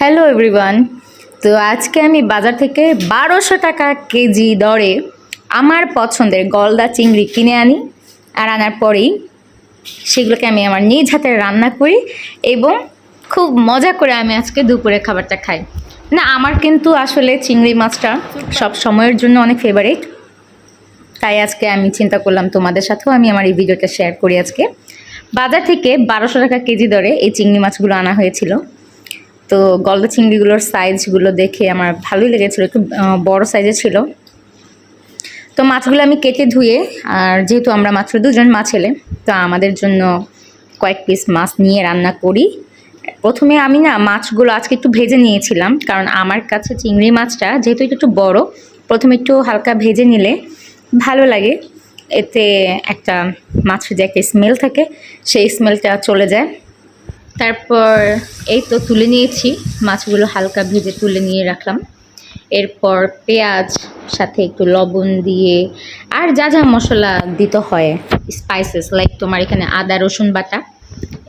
Hello everyone তো আজকে আমি বাজার থেকে বারোশো টাকা কেজি দরে আমার পছন্দের গলদা চিংড়ি কিনে আনি আর আনার পরেই সেগুলোকে আমি আমার নিজ হাতে রান্না করি এবং খুব মজা করে আমি আজকে দুপুরে খাবারটা খাই। না, আমার কিন্তু আসলে চিংড়ি মাছটা সব সময়ের জন্য অনেক ফেভারিট তাই আজকে আমি চিন্তা করলাম তোমাদের সাথেও আমি আমার এই ভিডিওটা শেয়ার করি আজকে। বাজার থেকে বারোশো টাকা কেজি দরে এই চিংড়ি মাছগুলো আনা হয়েছিল। তো গলদা চিংড়িগুলোর সাইজগুলো দেখে আমার ভালোই লেগেছিলো, একটু বড় সাইজে ছিল। তো মাছগুলো আমি কেটে ধুয়ে, আর যেহেতু আমরা মাত্র দুজন মা ছেলে, তো আমাদের জন্য কয়েক পিস মাছ নিয়ে রান্না করি। প্রথমে আমি না মাছগুলো আজকে একটু ভেজে নিয়েছিলাম, কারণ আমার কাছে চিংড়ি মাছটা যেহেতু একটু বড়, প্রথমে একটু হালকা ভেজে নিলে ভালো লাগে। এতে একটা মাছের যে একটা স্মেল থাকে, সেই স্মেলটা চলে যায়। তারপর এই তো তুলে নিয়েছি। মাছগুলো হালকা ভেজে তুলে নিয়ে রাখলাম। এরপর পেঁয়াজ, সাথে একটু লবণ দিয়ে আর যা যা মশলা দিতে হয় স্পাইসেস লাইক তোমার এখানে আদা, রসুন বাটা,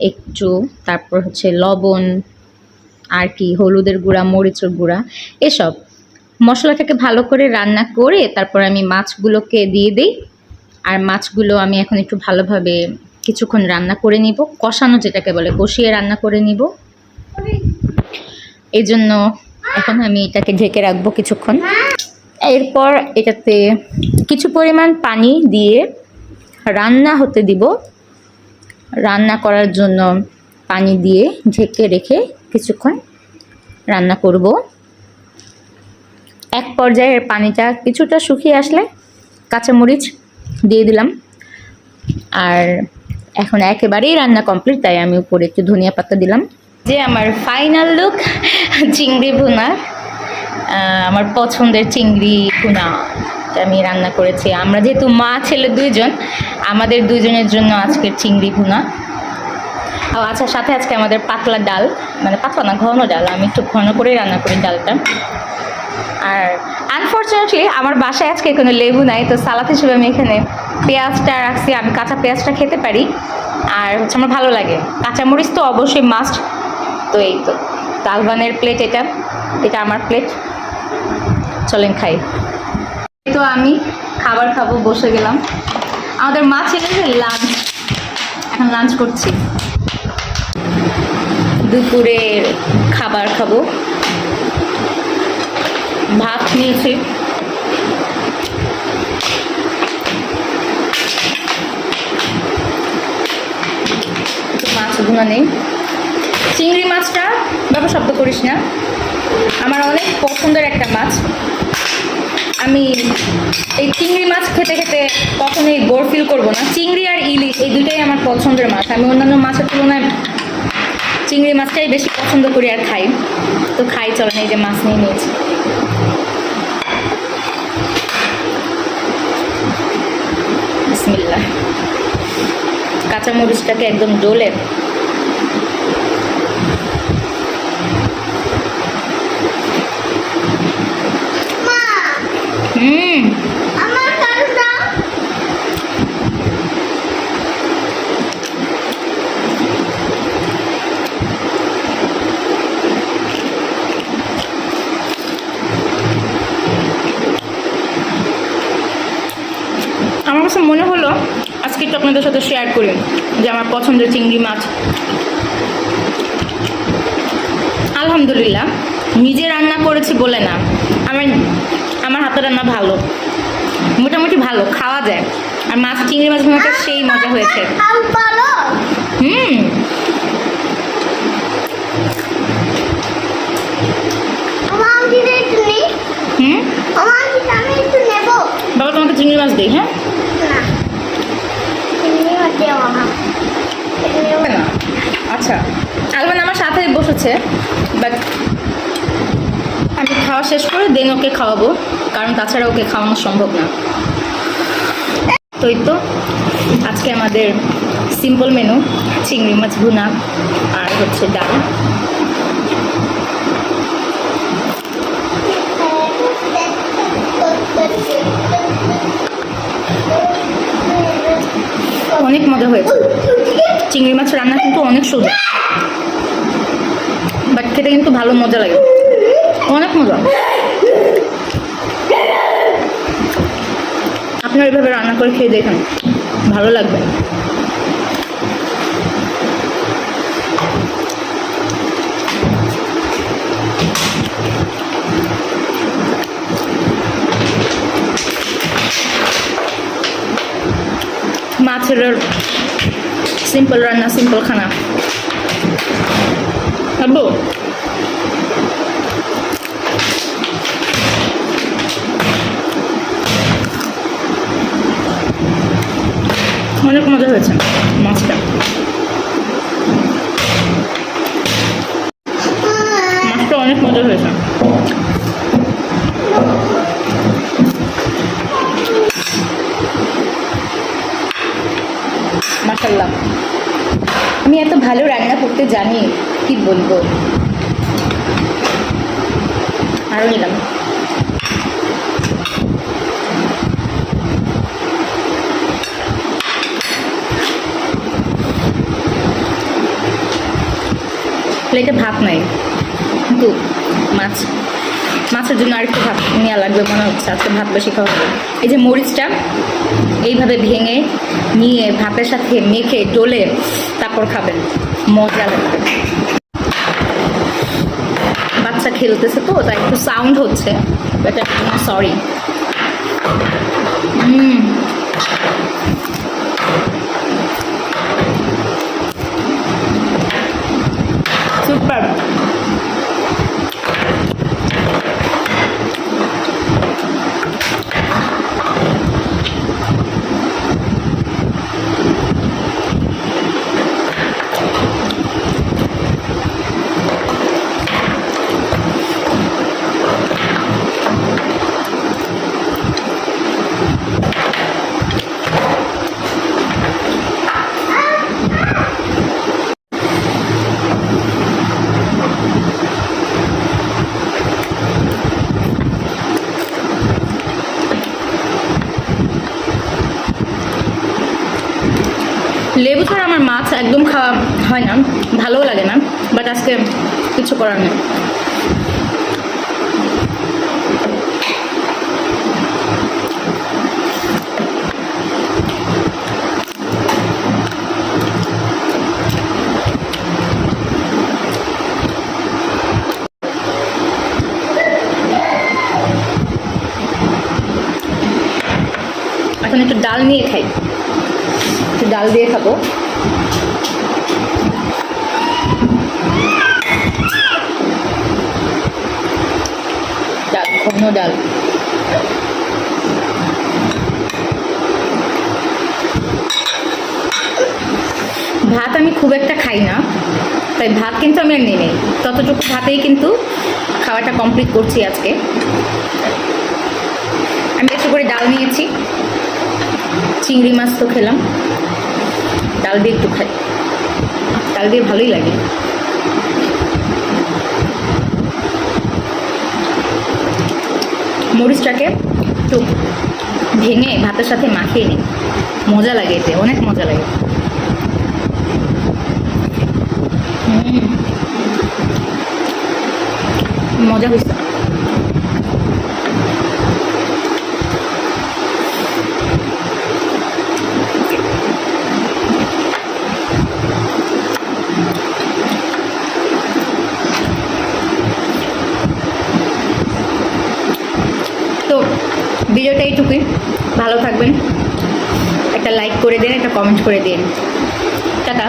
একটু তারপর হচ্ছে লবণ, আর কি হলুদের গুঁড়া, মরিচের গুঁড়া, এসব। মশলাটাকে ভালো করে রান্না করে তারপর আমি মাছগুলোকে দিয়ে দিই। আর মাছগুলো আমি এখন একটু ভালোভাবে কিছুক্ষণ রান্না করে নিব, কষানো যেটাকে বলে, কষিয়ে রান্না করে নিব। এই জন্য এখন আমি এটাকে ঢেকে রাখব কিছুক্ষণ। এরপর এটাতে কিছু পরিমাণ পানি দিয়ে রান্না হতে দিব। রান্না করার জন্য পানি দিয়ে ঢেকে রেখে কিছুক্ষণ রান্না করব। এক পর্যায়ে পানিটা কিছুটা শুকিয়ে আসলে কাঁচামরিচ দিয়ে দিলাম। আর এখন একেবারেই রান্না কমপ্লিট তাই আমি উপরে একটু ধনিয়া পাতা দিলাম। যে আমার ফাইনাল লুক চিংড়ি ভুনা। আমার পছন্দের চিংড়ি ভুনা আমি রান্না করেছি। আমরা যেহেতু মা, ছেলে দুইজন, আমাদের দুইজনের জন্য আজকের চিংড়ি ভুনা। ও আচ্ছা সাথে আজকে আমাদের পাতলা ডাল মানে পাতলা না, ঘন ডাল। আমি একটু ঘন করেই রান্না করি ডালটা। আর আনফর্চুনেটলি আমার বাসায় আজকে কোনো লেবু নাই, তো সালাদ হিসেবে আমি এখানে পেঁয়াজটা রাখছি, আমি কাঁচা পেঁয়াজটা খেতে পারি। আর হচ্ছে আমার ভালো লাগে। কাঁচামরিচ তো অবশ্যই মাস্ট তো এই তো, তালবানের প্লেট এটা এটা আমার প্লেট চলেন খাই। তো আমি খাবার খাব, বসে গেলাম। আমাদের মা ছেলেদের লাঞ্চ এখন লাঞ্চ করছি। দুপুরের খাবার খাব। ভাত নিয়েছি একটু মাছ নেই। চিংড়ি মাছটা বাবা শব্দ করিস না। আমার অনেক পছন্দের একটা মাছ। আমি এই চিংড়ি মাছ খেতে খেতে কখনোই বোর ফিল করব না। চিংড়ি আর ইলিশ এই দুটাই আমার পছন্দের মাছ। আমি অন্যান্য মাছের তুলনায় চিংড়ি মাছটাই বেশি পছন্দ করি আর খাই। তো খাই চলেন এই যে মাছ নিয়ে নিয়েছি। কাঁচামরিচটাকে একদম ডোলে হুম আমার কারুটা আমার কাছে মনে হলো আজকে একটু আপনাদের সাথে শেয়ার করি যে আমার পছন্দের চিংড়ি মাছ। আলহামদুলিল্লাহ নিজে রান্না করেছি বলে না আমার আমার হাতের রান্না ভালো মোটামুটি ভালো খাওয়া যায়। আর মাছ চিংড়ি মাছ ভুনাটা সেই মজা হয়েছে। হুম। হুম? বাবা তোমাকে চিংড়ি মাছ দিই হ্যাঁ? এমনি না আচ্ছা আলমান আমার সাথে বসেছে বাট আমি খাওয়া শেষ করে দেন ওকে খাওয়াবো, কারণ তাছাড়া ওকে খাওয়ানো সম্ভব না। তো তো আজকে আমাদের সিম্পল মেনু চিংড়ি মাছ ভুনা, আর হচ্ছে ডাল। অনেক মজা হয়েছে। চিংড়ি মাছ রান্না কিন্তু অনেক সুন্দর। বাট খেতে কিন্তু ভালো মজা লাগে। অনেক মজা। আপনারা এভাবে রান্না করে খেয়ে দেখেন। ভালো লাগবে। মাছের সিম্পল রান্না সিম্পল খানা খাব অনেক মজা হয়েছে মাছটা মাছটা অনেক মজা হয়েছে মাসাল্লাহ আমি এত ভালো রান্না করতে জানি, কি বলব? আরও নিলাম। প্লেটে ভাত নাই। কিন্তু মাছ মাছের জন্য আরেকটু ভাত নেওয়া লাগবে, মনে হচ্ছে আজকে ভাত বেশি খাওয়া হবে। এই যে মরিচটা, এইভাবে ভেঙে নিয়ে ভাতের সাথে মেখে, ডোলে তারপর খাবেন। মজা লাগবে। বাচ্চা খেলতেছে তো, তাই একটু সাউন্ড হচ্ছে। সরি হুম সুপার লেবু ছাড়া আমার মাছ একদম খাওয়া হয় না। ভালোও লাগে না বাট আজকে কিছু করার নেই। এখন একটু ডাল নিয়ে খাই। একটু ডাল দিয়ে খাব। ঘন ডাল। ভাত আমি খুব একটা খাই না, তাই ভাত কিন্তু আমি আর নেই। ততটুকু ভাতেই কিন্তু খাওয়াটা কমপ্লিট করছি আজকে। আমি একটু করে ডাল নিয়েছি, চিংড়ি মাছ তো খেলাম। ডাল দিয়ে একটু খাই। ডাল দিয়ে ভালোই লাগে। মরিচটাকে একটু ভেঙে ভাতের সাথে মাখিয়ে নিই। মজা লাগে এতে, অনেক মজা লাগে। মজা হয়েছে তো ভিডিওটা এইটুকুই ভালো থাকবেন। একটা লাইক করে দিন একটা কমেন্ট করে দিন। টাটা।